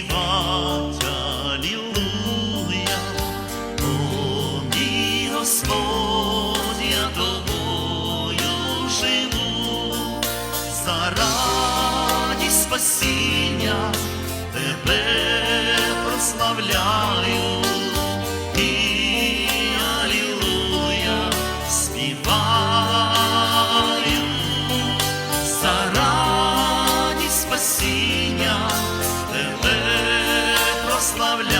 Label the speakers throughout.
Speaker 1: співать тобою живу, за спасіння тебе прославляю. Прославляю,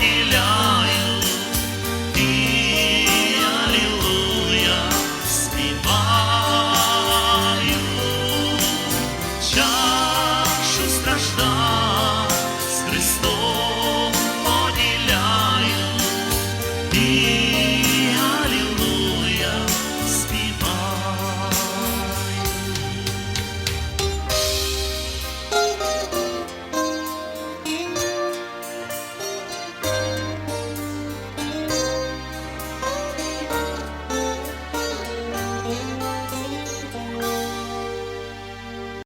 Speaker 1: поділяю і алілуя співаю, чашу страждань з Христом поділяю.